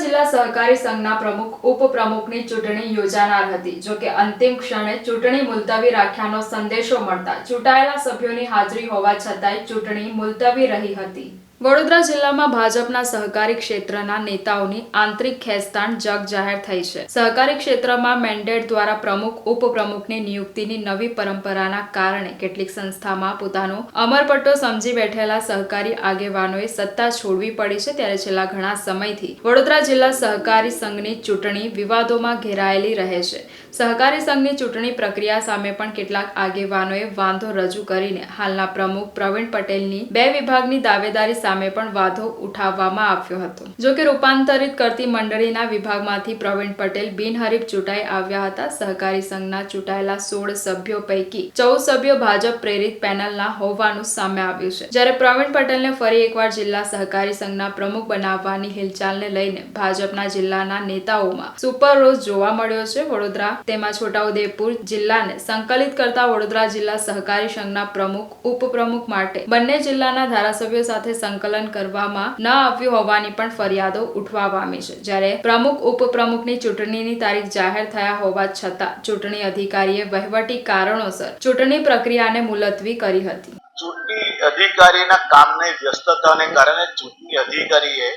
જિલ્લા સહકારી સંઘના પ્રમુખ, ઉપપ્રમુખની ચૂંટણી યોજાનાર હતી. જોકે અંતિમ ક્ષણે ચૂંટણી મુલતવી રાખ્યાનો સંદેશો મળતા ચૂંટાયેલા સભ્યોની હાજરી હોવા છતાંય ચૂંટણી મુલતવી રહી હતી. વડોદરા જિલ્લામાં ભાજપના સહકારી ક્ષેત્રના નેતાઓની આંતરિક ખેંચતાણ જગ જાહેર થઈ છે. સહકારી ક્ષેત્રમાં મેન્ડેટ દ્વારા પ્રમુખ, ઉપપ્રમુખની નિયુક્તિની નવી પરંપરાના કારણે કેટલીક સંસ્થામાં પોતાનો અમરપટ્ટો સમજી બેઠેલા સહકારી આગેવાનોએ સત્તા છોડવી પડી છે ત્યારે છેલ્લા ઘણા સમયથી વડોદરા જિલ્લા સહકારી સંઘની ચૂંટણી વિવાદોમાં ઘેરાયેલી રહે છે. સહકારી સંઘની ચૂંટણી પ્રક્રિયા સામે પણ કેટલાક આગેવાનોએ વાંધો રજૂ કરીને હાલના પ્રમુખ પ્રવીણ પટેલની બે વિભાગની દાવેદારી સામે પણ વાંધો ઉઠાવવામાં આવ્યો હતો. જો કે રૂપાંતરિત કરતી મંડળીના વિભાગમાંથી પ્રવીણ પટેલ બિનહરીફ ચૂંટાઈ આવ્યા હતા. સહકારી સંઘના ચૂંટાયેલા સોળ સભ્યો પૈકી ચૌદ સભ્યો ભાજપ પ્રેરિત પેનલના હોવાનું સામે આવ્યું છે. જ્યારે પ્રવીણ પટેલને ફરી એકવાર જિલ્લા સહકારી સંઘના પ્રમુખ બનાવવાની હિલચાલને લઈને ભાજપના જિલ્લાના નેતાઓમાં સુપર રોષ જોવા મળ્યો છે. વડોદરા તેમાં છોટાઉદેપુર જિલ્લાને સંકલિત કરતા વડોદરા જિલ્લા સહકારી સંઘના પ્રમુખ, ઉપપ્રમુખ માટે બંને જિલ્લાના ધારાસભ્યો સાથે સંકલન કરવામાં ન આવ્યું હોવાની પણ ફરિયાદો ઉઠવા પામી છે. જ્યારે પ્રમુખ, ઉપપ્રમુખની ચૂંટણીની તારીખ જાહેર થયા હોવા છતાં ચૂંટણી અધિકારીએ વહીવટી કારણોસર ચૂંટણી પ્રક્રિયાને મુલતવી કરી હતી. ચૂંટણી અધિકારીના કામની વ્યસ્તતાને કારણે ચૂંટણી અધિકારીએ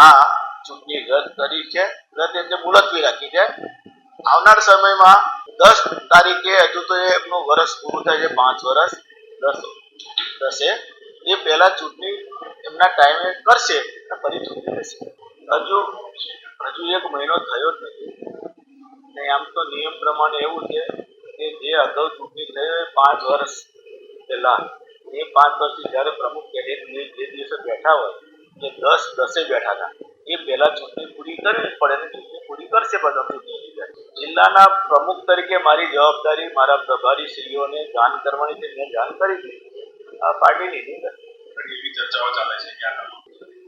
આ ચૂંટણી રદ કરી છે. રદ એટલે મુલતવી રાખી છે. આવનાર સમયમાં દસ તારીખે હજુ તો એમનું વર્ષ પૂરું થાય છે, પાંચ વર્ષ. દસ, દસે. એ પહેલા ચૂંટણી એમના ટાઈમે કરશે ફરી ચૂંટણી લેશે હજુ હજુ એક મહિનો થયો જ નથી. ને આમ તો નિયમ પ્રમાણે એવું છે કે જે અગાઉ ચૂંટણી થઈ હોય પાંચ વર્ષ પહેલા. એ પાંચ વર્ષથી જ્યારે પ્રમુખ કેડેટ જે દિવસે બેઠા હોય, એ દસ દસે બેઠા હતા. એ પહેલા ચૂંટણી પૂરી કરવી પડે ને ચૂંટણી પૂરી કરશે બધા ચૂંટણી. જિલ્લાના પ્રમુખ તરીકે મારી જવાબદારી મારા પ્રભારી શ્રીઓને જાણ કરવાની છે, મેં જાણ કરી દીધી આ પાર્ટીની નીતિ ચાલે છે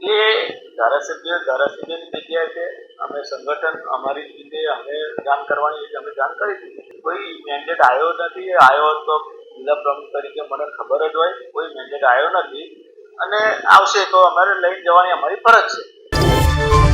એ ધારાસભ્ય, ધારાસભ્યની જગ્યાએ છે. અમે સંગઠન, અમારી રીતે અમે જાણ કરવાની રીતે અમે જાણ કરી દીધી કોઈ મેન્ડેટ આવ્યો નથી. આવ્યો તો જિલ્લા પ્રમુખ તરીકે મને ખબર જ હોય. કોઈ મેન્ડેટ આવ્યો નથી. અને આવશે તો અમારે લઈને જવાની અમારી ફરજ છે.